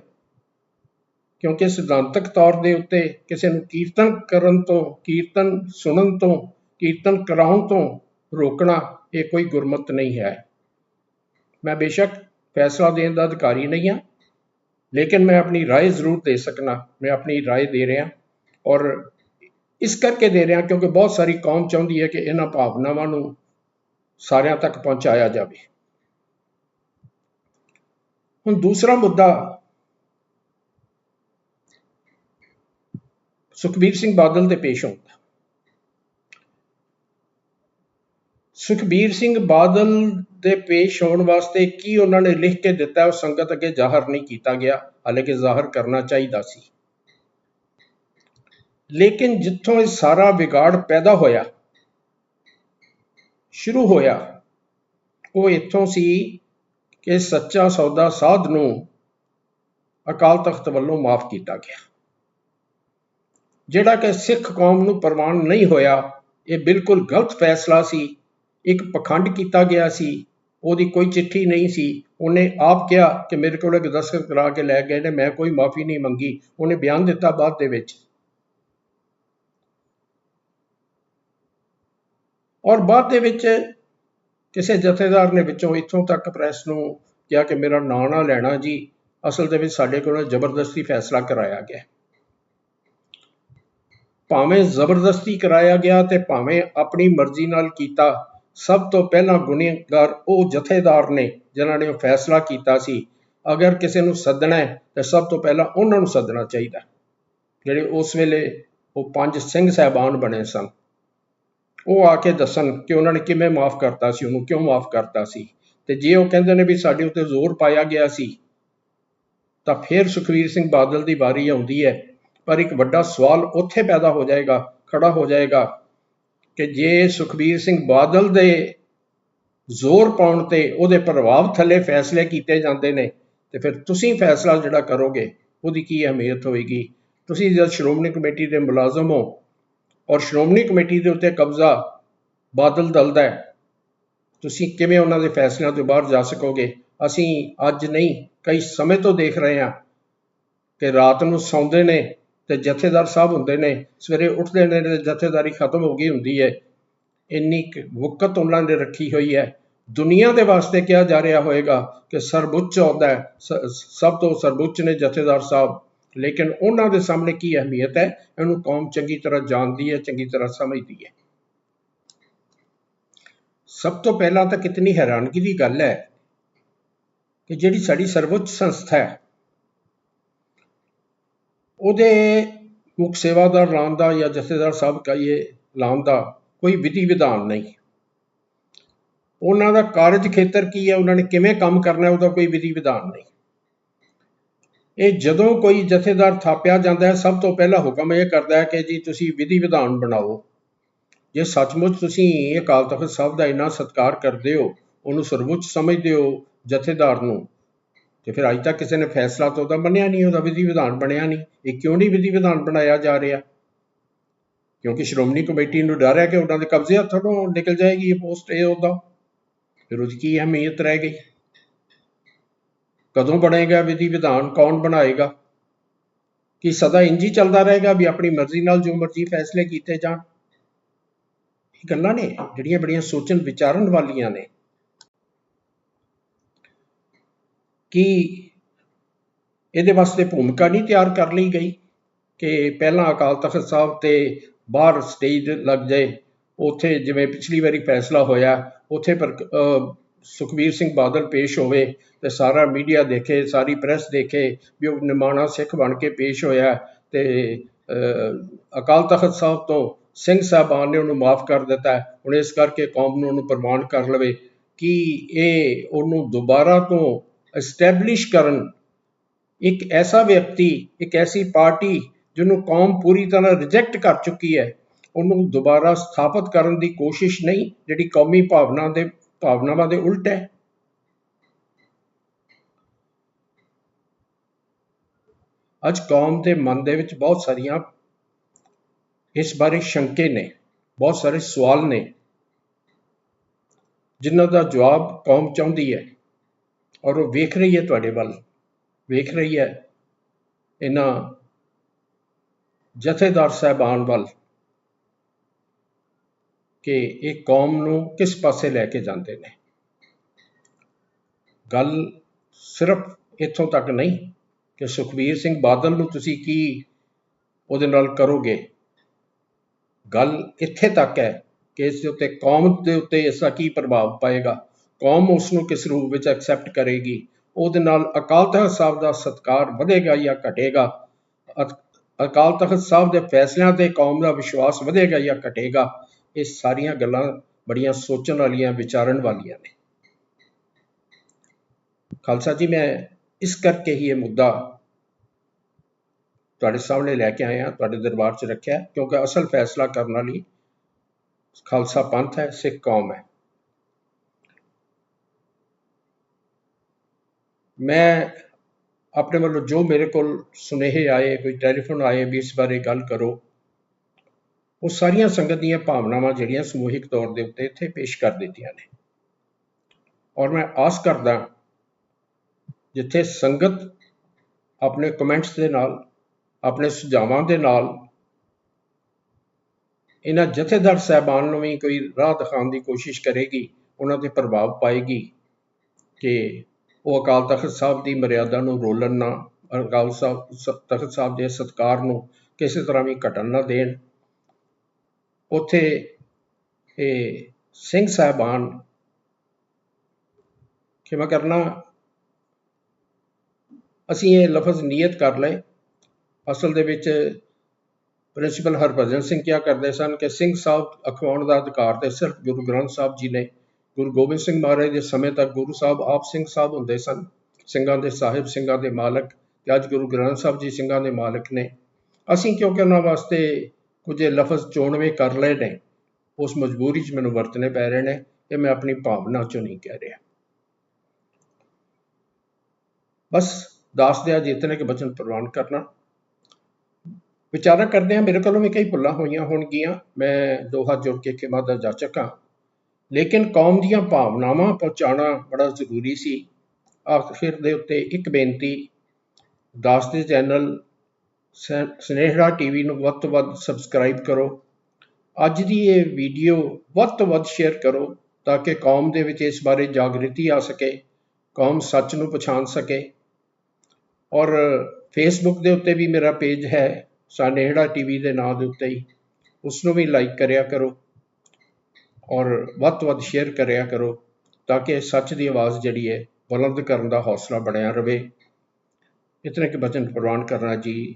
ਕਿਉਂਕਿ ਸਿਧਾਂਤਕ ਤੌਰ ਦੇ ਉੱਤੇ ਕਿਸੇ ਨੂੰ ਕੀਰਤਨ ਕਰਨ ਤੋਂ ਕੀਰਤਨ ਸੁਣਨ ਤੋਂ ਕੀਰਤਨ ਕਰਾਉਣ ਤੋਂ ਰੋਕਣਾ ਇਹ ਕੋਈ ਗੁਰਮਤ ਨਹੀਂ ਹੈ ਮੈਂ ਬੇਸ਼ੱਕ ਫੈਸਲਾ ਦੇਣ ਦਾ ਅਧਿਕਾਰੀ ਨਹੀਂ ਹਾਂ ਲੇਕਿਨ ਮੈਂ ਆਪਣੀ رائے ਜ਼ਰੂਰ ਦੇ ਸਕਣਾ ਮੈਂ ਆਪਣੀ رائے ਦੇ ਰਿਹਾ ਔਰ ਇਸ ਕਰਕੇ ਦੇ ਰਿਹਾ ਕਿਉਂਕਿ ਬਹੁਤ ਸਾਰੀ ਕੌਮ ਚਾਹੁੰਦੀ ਹੈ ਕਿ ਇਹਨਾਂ ਭਾਵਨਾਵਾਂ ਨੂੰ ਸਾਰਿਆਂ ਤੱਕ ਪਹੁੰਚਾਇਆ ਜਾਵੇ ਹੁਣ ਦੂਸਰਾ ਮੁੱਦਾ ਸੁਖਬੀਰ ਸਿੰਘ ਬਾਦਲ ਦੇ ਪੇਸ਼ ਹੁੰਦਾ ਸੁਖਬੀਰ ਸਿੰਘ ਬਾਦਲ ਦੇ ਪੇਸ਼ ਹੋਣ ਵਾਸਤੇ ਕੀ ਉਹਨਾਂ ਨੇ ਲਿਖ ਕੇ ਦਿੱਤਾ, ਉਹ ਸੰਗਤ ਅੱਗੇ ਜ਼ਾਹਰ ਨਹੀਂ ਕੀਤਾ ਗਿਆ, ਹਾਲਾਂਕਿ ਜ਼ਾਹਰ ਕਰਨਾ ਚਾਹੀਦਾ ਸੀ। ਲੇਕਿਨ ਜਿੱਥੋਂ ਇਹ ਸਾਰਾ ਵਿਗਾੜ ਪੈਦਾ ਹੋਇਆ, ਸ਼ੁਰੂ ਹੋਇਆ, ਉਹ ਇੱਥੋਂ ਸੀ ਕਿ ਸੱਚਾ ਸੌਦਾ ਸਾਧ ਨੂੰ ਅਕਾਲ ਤਖਤ ਵੱਲੋਂ ਮਾਫ ਕੀਤਾ ਗਿਆ। ਜਿਹੜਾ ਕਿ ਸਿੱਖ ਕੌਮ ਨੂੰ ਪ੍ਰਵਾਨ ਨਹੀਂ ਹੋਇਆ, ਇਹ ਬਿਲਕੁਲ ਗਲਤ ਫੈਸਲਾ ਸੀ। ਇੱਕ ਪਖੰਡ ਕੀਤਾ ਗਿਆ ਸੀ, ਉਹਦੀ ਕੋਈ ਚਿੱਠੀ ਨਹੀਂ ਸੀ। ਉਹਨੇ ਆਪ ਕਿਹਾ ਕਿ ਮੇਰੇ ਕੋਲ ਇੱਕ ਦਸਤਖਤ ਕਰਾ ਕੇ ਲੈ ਗਏ ਨੇ, ਮੈਂ ਕੋਈ ਮਾਫੀ ਨਹੀਂ ਮੰਗੀ। ਉਹਨੇ ਬਿਆਨ ਦਿੱਤਾ ਬਾਅਦ ਦੇ ਵਿੱਚ। ਔਰ ਬਾਅਦ ਦੇ ਵਿੱਚ ਕਿਸੇ ਜਥੇਦਾਰ ਨੇ ਵਿੱਚੋਂ ਇੱਥੋਂ ਤੱਕ ਪ੍ਰੈਸ ਨੂੰ ਕਿਹਾ ਕਿ ਮੇਰਾ ਨਾਂ ਨਾ ਲੈਣਾ ਜੀ, ਅਸਲ ਦੇ ਵਿੱਚ ਸਾਡੇ ਕੋਲੋਂ ਜ਼ਬਰਦਸਤੀ ਫੈਸਲਾ ਕਰਾਇਆ ਗਿਆ। ਭਾਵੇਂ ਜ਼ਬਰਦਸਤੀ ਕਰਾਇਆ ਗਿਆ ਤੇ ਭਾਵੇਂ ਆਪਣੀ ਮਰਜ਼ੀ ਨਾਲ ਕੀਤਾ, ਸਭ ਤੋਂ ਪਹਿਲਾਂ ਗੁਨੇਗਾਰ ਉਹ ਜਥੇਦਾਰ ਨੇ ਜਿਨ੍ਹਾਂ ਨੇ ਉਹ ਫੈਸਲਾ ਕੀਤਾ ਸੀ, ਅਗਰ ਕਿਸੇ ਨੂੰ ਸੱਦਣਾ ਹੈ ਤਾਂ ਸਭ ਤੋਂ ਪਹਿਲਾਂ ਉਹਨਾਂ ਨੂੰ ਸੱਦਣਾ ਚਾਹੀਦਾ। ਜਿਹੜੇ ਉਸ ਵੇਲੇ ਉਹ ਪੰਜ ਸਿੰਘ ਸਹਿਬਾਨ ਬਣੇ ਸਨ। ਉਹ ਆ ਕੇ ਦੱਸਣ ਕਿ ਉਹਨਾਂ ਨੇ ਕਿਵੇਂ ਮਾਫ ਕਰਤਾ ਸੀ, ਉਹਨੂੰ ਕਿਉਂ ਮਾਫ ਕਰਤਾ ਸੀ। ਤੇ ਜੇ ਉਹ ਕਹਿੰਦੇ ਨੇ ਵੀ ਸਾਡੇ ਉੱਤੇ ਜ਼ੋਰ ਪਾਇਆ ਗਿਆ ਸੀ, ਤਾਂ ਫਿਰ ਸੁਖਵੀਰ ਸਿੰਘ ਬਾਦਲ ਦੀ ਵਾਰੀ ਆਉਂਦੀ ਹੈ। ਪਰ ਇੱਕ ਵੱਡਾ ਸਵਾਲ ਉੱਥੇ ਪੈਦਾ ਹੋ ਜਾਏਗਾ, ਖੜਾ ਹੋ ਜਾਏਗਾ ਕਿ ਜੇ ਸੁਖਬੀਰ ਸਿੰਘ ਬਾਦਲ ਦੇ ਜ਼ੋਰ ਪਾਉਣ ਤੇ ਉਹਦੇ ਪ੍ਰਭਾਵ ਥੱਲੇ ਫੈਸਲੇ ਕੀਤੇ ਜਾਂਦੇ ਨੇ, ਤੇ ਫਿਰ ਤੁਸੀਂ ਫੈਸਲਾ ਜਿਹੜਾ ਕਰੋਗੇ, ਉਹਦੀ ਕੀ ਅਹਿਮੀਅਤ ਹੋਏਗੀ? ਤੁਸੀਂ ਜਦ ਸ਼੍ਰੋਮਣੀ ਕਮੇਟੀ ਦੇ ਮੁਲਾਜ਼ਮ ਹੋ ਔਰ ਸ਼੍ਰੋਮਣੀ ਕਮੇਟੀ ਦੇ ਉੱਤੇ ਕਬਜ਼ਾ ਬਾਦਲ ਦਲ ਦਾ ਹੈ। ਤੁਸੀਂ ਕਿਵੇਂ ਉਹਨਾਂ ਦੇ ਫੈਸਲਿਆਂ ਤੋਂ ਬਾਹਰ ਜਾ ਸਕੋਗੇ? ਅਸੀਂ ਅੱਜ ਨਹੀਂ, ਕਈ ਸਮੇਂ ਤੋਂ ਦੇਖ ਰਹੇ ਹਾਂ ਕਿ ਰਾਤ ਨੂੰ ਸੌਂਦੇ ਨੇ ਤੇ ਜਥੇਦਾਰ ਸਾਹਿਬ ਹੁੰਦੇ ਨੇ, ਸਵੇਰੇ ਉੱਠਦੇ ਨੇ ਤੇ ਜਥੇਦਾਰੀ ਖਤਮ ਹੋ ਗਈ ਹੁੰਦੀ ਹੈ। ਇੰਨੀ ਕੁ ਵਕਤ ਉਹਨਾਂ ਨੇ ਰੱਖੀ ਹੋਈ ਹੈ। ਦੁਨੀਆ ਦੇ ਵਾਸਤੇ ਕਿਹਾ ਜਾ ਰਿਹਾ ਹੋਏਗਾ ਕਿ ਸਰਬੁੱਚ ਆਉਂਦਾ ਸਭ ਤੋਂ ਸਰਬੁੱਚ ਨੇ ਜਥੇਦਾਰ ਸਾਹਿਬ। ਲੇਕਿਨ ਉਹਨਾਂ ਦੇ ਸਾਹਮਣੇ ਕੀ ਅਹਿਮੀਅਤ ਹੈ? ਇਹਨੂੰ ਕੌਮ ਚੰਗੀ ਤਰ੍ਹਾਂ ਜਾਣਦੀ ਹੈ, ਚੰਗੀ ਤਰ੍ਹਾਂ ਸਮਝਦੀ ਹੈ। ਸਭ ਤੋਂ ਪਹਿਲਾਂ ਤਾਂ ਕਿਤਨੀ ਹੈਰਾਨਗੀ ਦੀ ਗੱਲ ਹੈ ਕਿ ਜਿਹੜੀ ਸਾਡੀ ਸਰਵਉੱਚ ਸੰਸਥਾ ਹੈ, ਉਹਦੇ ਮੁੱਖ ਸੇਵਾਦਾਰ ਲਾਉਣ ਦਾ ਜਾਂ ਜਥੇਦਾਰ ਸਾਹਿਬ ਕਹੀਏ ਲਾਉਣ ਦਾ ਕੋਈ ਵਿਧੀ ਵਿਧਾਨ ਨਹੀਂ। ਉਹਨਾਂ ਦਾ ਕਾਰਜ ਖੇਤਰ ਕੀ ਹੈ? ਉਹਨਾਂ ਨੇ ਕਿਵੇਂ ਕੰਮ ਕਰਨਾ ਉਹਦਾ ਕੋਈ ਵਿਧੀ ਵਿਧਾਨ ਨਹੀਂ। ਇਹ ਜਦੋਂ ਕੋਈ ਜਥੇਦਾਰ ਥਾਪਿਆ ਜਾਂਦਾ ਹੈ, ਸਭ ਤੋਂ ਪਹਿਲਾ ਹੁਕਮ ਇਹ ਕਰਦਾ ਹੈ ਕਿ ਜੀ ਤੁਸੀਂ ਵਿਧੀ ਵਿਧਾਨ ਬਣਾਓ। ਜੇ ਸੱਚਮੁੱਚ ਤੁਸੀਂ ਇਹ ਅਕਾਲ ਤਖਤ ਸਾਹਿਬ ਦਾ ਇੰਨਾ ਸਤਿਕਾਰ ਕਰਦੇ ਹੋ, ਉਹਨੂੰ ਸਰਵਉੱਚ ਸਮਝਦੇ ਹੋ ਜਥੇਦਾਰ ਨੂੰ, ਤੇ ਫਿਰ ਅੱਜ ਤੱਕ ਕਿਸੇ ਨੇ ਫੈਸਲਾ ਤਾਂ ਉਹਦਾ ਮੰਨਿਆ ਨਹੀਂ, ਉਹਦਾ ਵਿਧੀ ਵਿਧਾਨ ਬਣਿਆ ਨਹੀਂ। ਇਹ ਕਿਉਂ ਨਹੀਂ ਵਿਧੀ ਵਿਧਾਨ ਬਣਾਇਆ ਜਾ ਰਿਹਾ? ਕਿਉਂਕਿ ਸ਼੍ਰੋਮਣੀ ਕਮੇਟੀ ਨੂੰ ਡਰ ਹੈ ਕਿ ਉਹਨਾਂ ਦੇ ਕਬਜ਼ੇ ਹੱਥੋਂ ਨਿਕਲ ਜਾਏਗੀ ਇਹ ਪੋਸਟ, ਇਹ ਉਹਦਾ। ਫਿਰ ਉਹਦੀ ਕੀ ਅਹਿਮੀਅਤ ਰਹਿ ਗਈ? ਕਦੋਂ ਬਣੇਗਾ ਵਿਧੀ ਵਿਧਾਨ ਕੌਣ ਬਣਾਏਗਾ? ਕਿ ਸਦਾ ਇੰਜ ਹੀ ਚੱਲਦਾ ਰਹੇਗਾ ਵੀ ਆਪਣੀ ਮਰਜ਼ੀ ਨਾਲ ਜੋ ਮਰਜ਼ੀ ਫੈਸਲੇ ਕੀਤੇ ਜਾਣ? ਇਹ ਗੱਲਾਂ ਨੇ ਜਿਹੜੀਆਂ ਬੜੀਆਂ ਸੋਚਣ ਵਿਚਾਰਨ ਵਾਲੀਆਂ ਨੇ। ਕਿ ਇਹਦੇ ਵਾਸਤੇ ਭੂਮਿਕਾ ਨਹੀਂ ਤਿਆਰ ਕਰ ਲਈ ਗਈ ਕਿ ਪਹਿਲਾਂ ਅਕਾਲ ਤਖਤ ਸਾਹਿਬ ਤੇ ਬਾਹਰ ਸਟੇਜ ਲੱਗ ਜਾਏ? ਉੱਥੇ ਜਿਵੇਂ ਪਿਛਲੀ ਵਾਰੀ ਫੈਸਲਾ ਹੋਇਆ ਉੱਥੇ ਪਰ ਅਹ, ਸੁਖਬੀਰ ਸਿੰਘ ਬਾਦਲ ਪੇਸ਼ ਹੋਵੇ ਤੇ ਸਾਰਾ ਮੀਡੀਆ ਦੇਖੇ, ਸਾਰੀ ਪ੍ਰੈਸ ਦੇਖੇ ਵੀ ਉਹ ਨਿਮਾਣਾ ਸਿੱਖ ਬਣ ਕੇ ਪੇਸ਼ ਹੋਇਆ ਤੇ ਅਕਾਲ ਤਖਤ ਸਾਹਿਬ ਤੋਂ ਸਿੰਘ ਸਾਹਿਬਾਨ ਨੇ ਉਹਨੂੰ ਮਾਫ ਕਰ ਦਿੱਤਾ ਹੁਣ ਇਸ ਕਰਕੇ ਕੌਮ ਨੂੰ ਉਹਨੂੰ ਪ੍ਰਮਾਣ ਕਰ ਲਵੇ। ਕਿ ਇਹ ਉਹਨੂੰ ਦੁਬਾਰਾ ਤੋਂ ਐਸਟੈਬਲਿਸ਼ ਕਰਨ ਇੱਕ ਐਸਾ ਵਿਅਕਤੀ, ਇੱਕ ਐਸੀ ਪਾਰਟੀ ਜਿਹਨੂੰ ਕੌਮ ਪੂਰੀ ਤਰ੍ਹਾਂ ਰਿਜੈਕਟ ਕਰ ਚੁੱਕੀ ਹੈ, ਉਹਨੂੰ ਦੁਬਾਰਾ ਸਥਾਪਿਤ ਕਰਨ ਦੀ ਕੋਸ਼ਿਸ਼ ਨਹੀਂ ਜਿਹੜੀ ਕੌਮੀ ਭਾਵਨਾ ਦੇ ਭਾਵਨਾਵਾਂ ਦੇ ਉਲਟ ਹੈ। ਅੱਜ ਕੌਮ ਦੇ ਮਨ ਦੇ ਵਿੱਚ ਬਹੁਤ ਸਾਰੀਆਂ ਇਸ ਬਾਰੇ ਸ਼ੰਕੇ ਨੇ, ਬਹੁਤ ਸਾਰੇ ਸਵਾਲ ਨੇ, ਜਿਨ੍ਹਾਂ ਦਾ ਜਵਾਬ ਕੌਮ ਚਾਹੁੰਦੀ ਹੈ ਔਰ ਉਹ ਵੇਖ ਰਹੀ ਹੈ ਤੁਹਾਡੇ ਵੱਲ, ਵੇਖ ਰਹੀ ਹੈ ਇਹਨਾਂ ਜਥੇਦਾਰ ਸਾਹਿਬਾਨ ਵੱਲ। ਕਿ ਇਹ ਕੌਮ ਨੂੰ ਕਿਸ ਪਾਸੇ ਲੈ ਕੇ ਜਾਂਦੇ ਨੇ? ਗੱਲ ਸਿਰਫ ਇੱਥੋਂ ਤੱਕ ਨਹੀਂ ਕਿ ਸੁਖਬੀਰ ਸਿੰਘ ਬਾਦਲ ਨੂੰ ਤੁਸੀਂ ਕੀ ਉਹਦੇ ਨਾਲ ਕਰੋਗੇ? ਗੱਲ ਇੱਥੇ ਤੱਕ ਹੈ ਕਿ ਇਸ ਦੇ ਉੱਤੇ, ਕੌਮ ਦੇ ਉੱਤੇ ਇਸ ਦਾ ਕੀ ਪ੍ਰਭਾਵ ਪਾਏਗਾ? ਕੌਮ ਉਸ ਨੂੰ ਕਿਸ ਰੂਪ ਵਿੱਚ ਐਕਸੈਪਟ ਕਰੇਗੀ? ਉਹਦੇ ਨਾਲ ਅਕਾਲ ਤਖਤ ਸਾਹਿਬ ਦਾ ਸਤਕਾਰ ਵਧੇਗਾ ਜਾਂ ਘਟੇਗਾ? ਅਕ- ਅਕਾਲ ਤਖਤ ਸਾਹਿਬ ਦੇ ਫੈਸਲਿਆਂ ਤੇ ਕੌਮ ਦਾ ਵਿਸ਼ਵਾਸ ਵਧੇਗਾ ਜਾਂ ਘਟੇਗਾ? ਇਹ ਸਾਰੀਆਂ ਗੱਲਾਂ ਬੜੀਆਂ ਸੋਚਣ ਵਾਲੀਆਂ, ਵਿਚਾਰਨ ਵਾਲੀਆਂ ਨੇ। ਖਾਲਸਾ ਜੀ, ਮੈਂ ਇਸ ਕਰਕੇ ਹੀ ਇਹ ਮੁੱਦਾ ਤੁਹਾਡੇ ਸਾਹਮਣੇ ਲੈ ਕੇ ਆਇਆ, ਤੁਹਾਡੇ ਦਰਬਾਰ 'ਚ ਰੱਖਿਆ, ਕਿਉਂਕਿ ਅਸਲ ਫੈਸਲਾ ਕਰਨ ਵਾਲੀ ਖਾਲਸਾ ਪੰਥ ਹੈ, ਸਿੱਖ ਕੌਮ ਹੈ। ਮੈਂ ਆਪਣੇ ਵੱਲੋਂ ਜੋ ਮੇਰੇ ਕੋਲ ਸੁਨੇਹੇ ਆਏ, ਕੋਈ ਟੈਲੀਫੋਨ ਆਏ, ਵੀ ਇਸ ਬਾਰੇ ਗੱਲ ਕਰੋ ਉਹ ਸਾਰੀਆਂ ਸੰਗਤ ਦੀਆਂ ਭਾਵਨਾਵਾਂ ਜਿਹੜੀਆਂ ਸਮੂਹਿਕ ਤੌਰ ਦੇ ਉੱਤੇ ਇੱਥੇ ਪੇਸ਼ ਕਰ ਦਿੱਤੀਆਂ ਨੇ। ਔਰ ਮੈਂ ਆਸ ਕਰਦਾ ਜਿੱਥੇ ਸੰਗਤ ਆਪਣੇ ਕਮੈਂਟਸ ਦੇ ਨਾਲ, ਆਪਣੇ ਸੁਝਾਵਾਂ ਦੇ ਨਾਲ, ਇਹਨਾਂ ਜਥੇਦਾਰ ਸਾਹਿਬਾਨ ਨੂੰ ਵੀ ਕੋਈ ਰਾਹ ਦਿਖਾਉਣ ਦੀ ਕੋਸ਼ਿਸ਼ ਕਰੇਗੀ, ਉਹਨਾਂ ਤੇ ਪ੍ਰਭਾਵ ਪਾਏਗੀ ਕਿ ਉਹ ਅਕਾਲ ਤਖਤ ਸਾਹਿਬ ਦੀ ਮਰਿਆਦਾ ਨੂੰ ਰੋਲਣ ਨਾ, ਅਕਾਲ ਸਾਹਿਬ ਤਖਤ ਸਾਹਿਬ ਦੇ ਸਤਕਾਰ ਨੂੰ ਕਿਸੇ ਤਰ੍ਹਾਂ ਵੀ ਘਟਣ ਨਾ ਦੇਣ। ਉੱਥੇ, ਇਹ ਸਿੰਘ ਸਾਹਿਬਾਨ ਖਿਮਾ ਕਰਨਾ, ਅਸੀਂ ਇਹ ਲਫ਼ਜ਼ ਨੀਅਤ ਕਰ ਲਏ। ਅਸਲ ਦੇ ਵਿੱਚ ਪ੍ਰਿੰਸੀਪਲ ਹਰਭਜਨ ਸਿੰਘ ਕਿਹਾ ਕਰਦੇ ਸਨ ਕਿ ਸਿੰਘ ਸਾਹਿਬ ਅਖਵਾਉਣ ਦਾ ਅਧਿਕਾਰ ਤੇ ਸਿਰਫ ਗੁਰੂ ਗ੍ਰੰਥ ਸਾਹਿਬ ਜੀ ਨੇ, ਗੁਰੂ ਗੋਬਿੰਦ ਸਿੰਘ ਮਹਾਰਾਜ ਦੇ ਸਮੇਂ ਤੱਕ ਗੁਰੂ ਸਾਹਿਬ ਆਪ ਸਿੰਘ ਸਾਹਿਬ ਹੁੰਦੇ ਸਨ। ਸਿੰਘਾਂ ਦੇ ਸਾਹਿਬ, ਸਿੰਘਾਂ ਦੇ ਮਾਲਕ ਤੇ ਅੱਜ ਗੁਰੂ ਗ੍ਰੰਥ ਸਾਹਿਬ ਜੀ ਸਿੰਘਾਂ ਦੇ ਮਾਲਕ ਨੇ। ਅਸੀਂ ਕਿਉਂਕਿ ਉਹਨਾਂ ਵਾਸਤੇ ਕੁਝ ਲਫ਼ਜ਼ ਚੋਣਵੇਂ ਕਰ ਲਏ ਨੇ। ਉਸ ਮਜਬੂਰੀ 'ਚ ਮੈਨੂੰ ਵਰਤਨੇ ਪੈ ਰਹੇ ਨੇ ਇਹ ਮੈਂ ਆਪਣੀ ਭਾਵਨਾ 'ਚੋਂ ਨਹੀਂ ਕਹਿ ਰਿਹਾ। ਬਸ ਦਾਸ ਦੇ ਜਿਤਨੇ ਕੇ ਬਚਨ ਪ੍ਰਵਾਨ ਕਰਨਾ। ਵਿਚਾਰਾ ਕਰਦੇ ਆ ਮੇਰੇ ਕੋਲੋਂ ਵੀ ਕਈ ਭੁੱਲਾਂ ਹੋਈਆਂ ਹੋਣਗੀਆਂ। ਮੈਂ ਦੋ ਹੱਥ ਜੋੜ ਕੇ ਖਿਮਾ ਦਾ ਜਾਚਕ ਹਾਂ ਲੇਕਿਨ ਕੌਮ ਦੀਆਂ ਭਾਵਨਾਵਾਂ ਪਹੁੰਚਾਉਣਾ ਬੜਾ ਜ਼ਰੂਰੀ ਸੀ। ਆਖਿਰ ਦੇ ਉੱਤੇ ਇੱਕ ਬੇਨਤੀ, ਦਾਸ ਦੇ ਚੈਨਲ ਸਨੇਹੜਾ ਟੀਵੀ ਨੂੰ ਵੱਧ ਤੋਂ ਵੱਧ ਸਬਸਕ੍ਰਾਈਬ ਕਰੋ। ਅੱਜ ਦੀ ਇਹ ਵੀਡੀਓ ਵੱਧ ਤੋਂ ਵੱਧ ਸ਼ੇਅਰ ਕਰੋ ਤਾਂ ਕਿ ਕੌਮ ਦੇ ਵਿੱਚ ਇਸ ਬਾਰੇ ਜਾਗਰਤੀ ਆ ਸਕੇ, ਕੌਮ ਸੱਚ ਨੂੰ ਪਛਾਣ ਸਕੇ। ਔਰ ਫੇਸਬੁੱਕ ਦੇ ਉੱਤੇ ਵੀ ਮੇਰਾ ਪੇਜ ਹੈ ਸਾਨੇਹੜਾ ਟੀਵੀ ਦੇ ਨਾਂ ਦੇ ਉੱਤੇ ਹੀ। ਉਸ ਨੂੰ ਵੀ ਲਾਈਕ ਕਰਿਆ ਕਰੋ ਔਰ ਵੱਧ ਤੋਂ ਵੱਧ ਸ਼ੇਅਰ ਕਰਿਆ ਕਰੋ ਤਾਂ ਕਿ ਸੱਚ ਦੀ ਆਵਾਜ਼ ਜਿਹੜੀ ਹੈ ਬੁਲੰਦ ਕਰਨ ਦਾ ਹੌਸਲਾ ਬਣਿਆ ਰਵੇ ਇਤਨੇ ਕੇ ਬਚਨ ਪ੍ਰਵਾਨ ਕਰਨਾ ਜੀ।